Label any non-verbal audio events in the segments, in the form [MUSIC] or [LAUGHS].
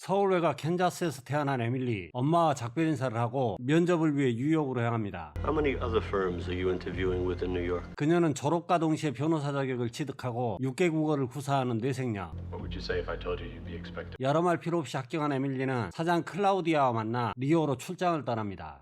서울 외가 캔자스에서 태어난 에밀리 엄마와 작별 인사를 하고 면접을 위해 뉴욕으로 향합니다. How many other firms are you interviewing with in New York? 그녀는 졸업과 동시에 변호사 자격을 취득하고 6개 국어를 구사하는 뇌생녀. What would you say if I told you you'd be expected? 여러 말 필요 없이 합격한 에밀리는 사장 클라우디아와 만나 리오로 출장을 떠납니다.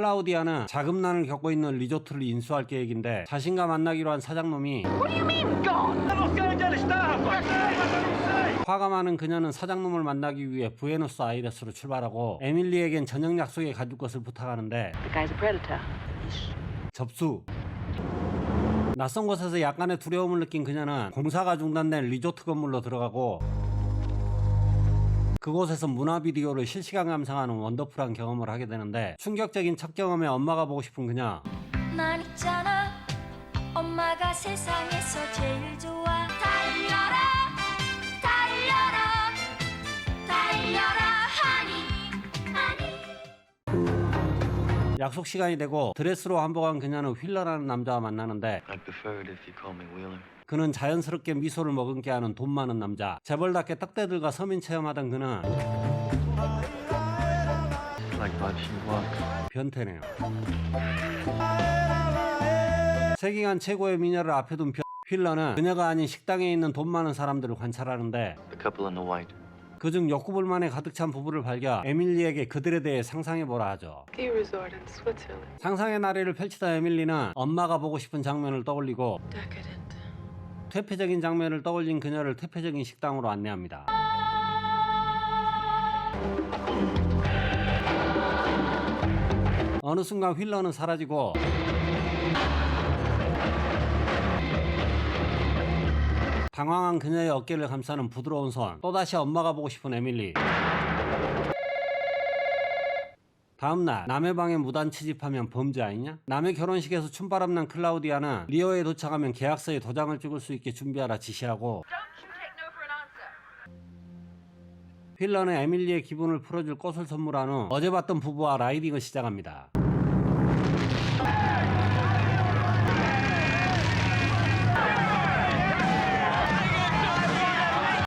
클라우디아는 자금난을 겪고 있는 리조트를 인수할 계획인데 자신과 만나기로 한 사장놈이 화가 많은 그녀는 사장놈을 만나기 위해 부에노스 아이레스로 출발하고 에밀리에겐 저녁 약속에 가줄 것을 부탁하는데. 접수. 낯선 곳에서 약간의 두려움을 느낀 그녀는 공사가 중단된 리조트 건물로 들어가고 그곳에서 문화 비디오를 실시간 감상하는 원더풀한 경험을 하게 되는데 충격적인 첫 경험에 엄마가 보고 싶은 그녀 난 있잖아. 엄마가 세상에서 제일 좋아. 달려라 달려라 달려라 하니 하니. 약속 시간이 되고 드레스로 한복한 그녀는 휠러라는 남자와 만나는데 I'd prefer it if you call me Wheeler. 그는 자연스럽게 미소를 머금게 하는 돈 많은 남자 재벌답게 떡대들과 서민 체험하던 그는. 변태네요. 세기간 최고의 미녀를 앞에 둔 변- 휠러는 그녀가 아닌 식당에 있는 돈 많은 사람들을 관찰하는데. 그중 욕구불만에 가득 찬 부부를 발견 에밀리에게 그들에 대해 상상해보라 하죠. 상상의 나래를 펼치다 에밀리는 엄마가 보고 싶은 장면을 떠올리고 Decadent. 퇴폐적인 장면을 떠올린 그녀를 퇴폐적인 식당으로 안내합니다. 어느 순간 휠러는 사라지고 당황한 그녀의 어깨를 감싸는 부드러운 손 또다시 엄마가 보고 싶은 에밀리 다음날 남의 방에 무단 침입하면 범죄 아니냐? 남의 결혼식에서 춤바람난 클라우디아는 리오에 도착하면 계약서에 도장을 찍을 수 있게 준비하라 지시하고 휠러는 에밀리의 기분을 풀어줄 꽃을 선물한 후 어제 봤던 부부와 라이딩을 시작합니다.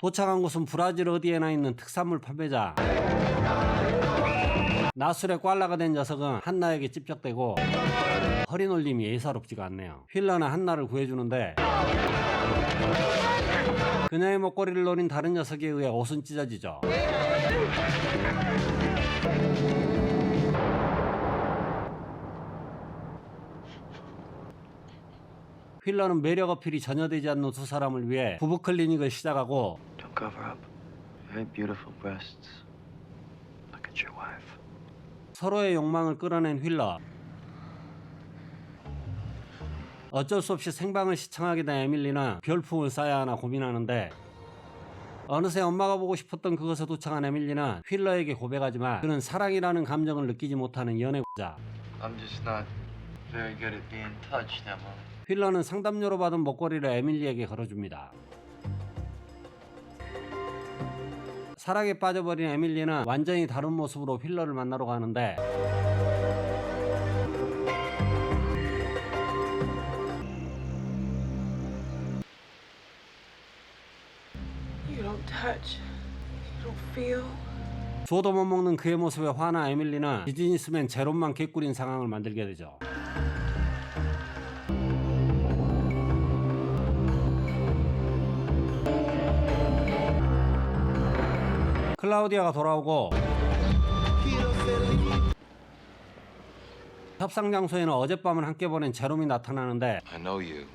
도착한 곳은 브라질 어디에나 있는 특산물 판매자. 나술에 꽐라가 된 녀석은 한나에게 찝적대고 허리 놀림이 예사롭지가 않네요. 휠러는 한나를 구해주는데 그녀의 목걸이를 노린 다른 녀석에 의해 옷은 찢어지죠. 휠러는 매력 어필이 전혀 되지 않는 두 사람을 위해 부부 클리닉을 시작하고 Don't cover up. Very beautiful breasts. Look at your wife. 서로의 욕망을 끌어낸 휠러. 어쩔 수 없이 생방을 시청하게 된 에밀리는 별풍을 쌓아야 하나 고민하는데 어느새 엄마가 보고 싶었던 그것에 도착한 에밀리는 휠러에게 고백하지만 그는 사랑이라는 감정을 느끼지 못하는 연애자. 휠러는 상담료로 받은 목걸이를 에밀리에게 걸어줍니다. 사랑에 빠져버린 에밀리는 완전히 다른 모습으로 휠러를 만나러 가는데. 줘도 못 먹는 그의 모습에 화난 에밀리는 비즈니스맨 제롬만 개꿀인 상황을 만들게 되죠. 클라우디아가 돌아오고 협상 장소에는 어젯밤을 함께 보낸 제롬이 나타나는데 I know you.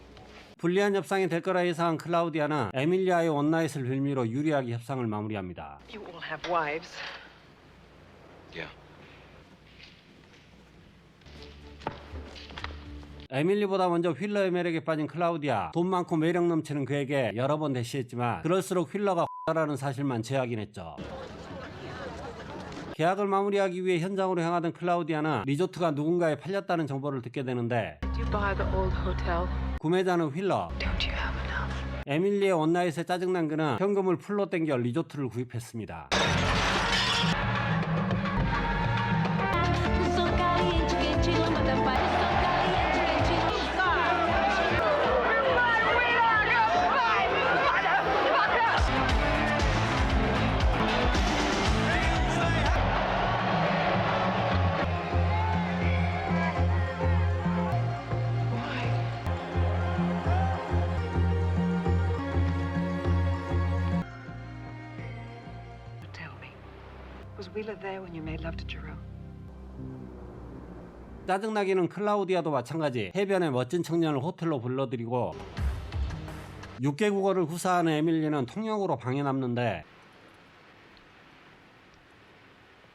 불리한 협상이 될 거라 예상한 클라우디아는 에밀리아의 원나잇을 빌미로 유리하게 협상을 마무리합니다. You all have wives. Yeah. 에밀리보다 먼저 휠러의 매력에 빠진 클라우디아 돈 많고 매력 넘치는 그에게 여러 번 대시했지만 그럴수록 휠러가 [LAUGHS] 라는 사실만 제하긴 했죠 계약을 마무리하기 위해 현장으로 향하던 클라우디아는 리조트가 누군가에 팔렸다는 정보를 듣게 되는데 Did you buy the old hotel? 구매자는 휠러 Don't you have enough? 에밀리의 원나잇에 짜증난 그는 현금을 풀로 땡겨 리조트를 구입했습니다. Was Wheeler there when you made love to Jerome? 짜증나기는 클라우디아도 마찬가지 해변의 멋진 청년을 호텔로 불러들이고 6개국어를 구사하는 에밀리는 통역으로 방에 남는데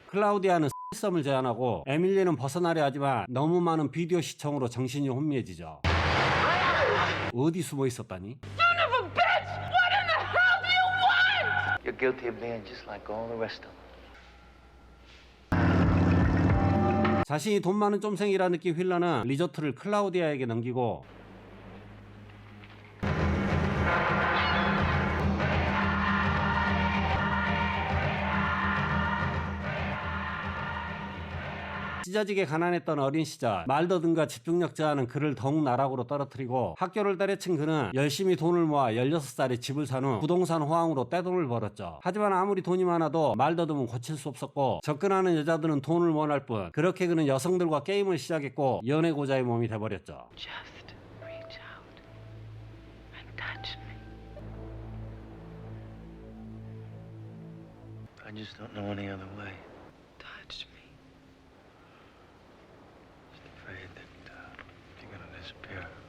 클라우디아는 썸을 제안하고 에밀리는 벗어나려 하지만 너무 많은 비디오 시청으로 정신이 혼미해지죠. 어디 숨어 있었다니? You're guilty of being just like all the rest of them. 자신이 돈 많은 쫌생이라 느낀 휠러는 리조트를 클라우디아에게 넘기고 찢어지게 가난했던 어린 시절 말더듬과 집중력 저하는 그를 더욱 나락으로 떨어뜨리고 학교를 때려친 그는 열심히 돈을 모아 16살에 집을 산 후 부동산 호황으로 떼돈을 벌었죠. 하지만 아무리 돈이 많아도 말더듬은 고칠 수 없었고 접근하는 여자들은 돈을 원할 뿐 그렇게 그는 여성들과 게임을 시작했고 연애고자의 몸이 돼버렸죠. Just reach out and touch me. I just don't know any other way. Disappear.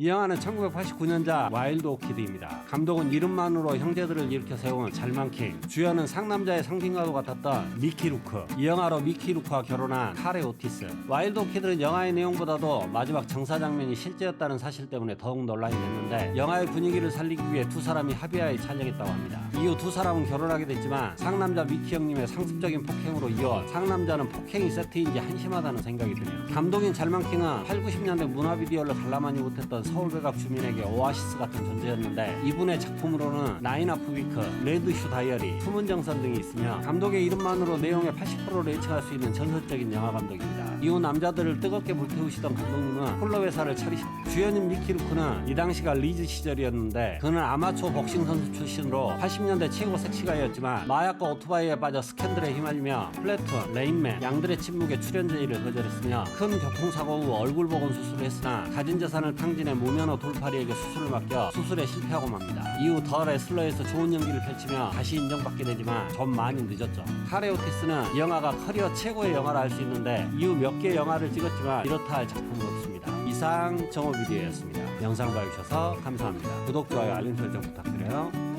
이 영화는 1989년작 와일드 오키드입니다. 감독은 이름만으로 형제들을 일으켜 세운 잘만 킹, 주연은 상남자의 상징과도 같았던 미키 루크, 이 영화로 미키 루크와 결혼한 카레 오티스. 와일드 오키드는 영화의 내용보다도 마지막 정사 장면이 실제였다는 사실 때문에 더욱 논란이 됐는데 영화의 분위기를 살리기 위해 두 사람이 합의하에 촬영했다고 합니다. 이후 두 사람은 결혼하게 됐지만 상남자 미키 형님의 상습적인 폭행으로 이어 상남자는 폭행이 세트인지 한심하다는 생각이 드네요. 감독인 잘만 킹은 8, 90년대 문화 비디오를 관람하지 못했던 서울 배각 주민에게 오아시스 같은 존재였는데 이분의 작품으로는 나인 아프 위크, 레드슈 다이어리, 숨은 정선 등이 있으며 감독의 이름만으로 내용의 80%를 예측할 수 있는 전설적인 영화 감독입니다. 이후 남자들을 뜨겁게 불태우시던 감독님은 홀로 회사를 차리시 주연인 미키 루크는 이 당시가 리즈 시절이었는데 그는 아마추어 복싱 선수 출신으로 80년대 최고 섹시가였지만 마약과 오토바이에 빠져 스캔들에 휘말리며 플래툰, 레인맨, 양들의 침묵에 출연 제의를 거절했으며 큰 교통사고 후 얼굴 복원 수술을 했으나 가진 재산을 탕진해 무면허 돌팔이에게 수술을 맡겨 수술에 실패하고 맙니다. 이후 더 레슬러에서 좋은 연기를 펼치며 다시 인정받게 되지만 좀 많이 늦었죠. 카레 오티스는 이 영화가 커리어 최고의 영화라 할 수 있는데 이후 몇개 영화를 찍었지만 이렇다 할 작품은 없습니다. 이상 정호 비디오였습니다. 영상 봐주셔서 감사합니다. 구독, 좋아요, 알림 설정 부탁드려요.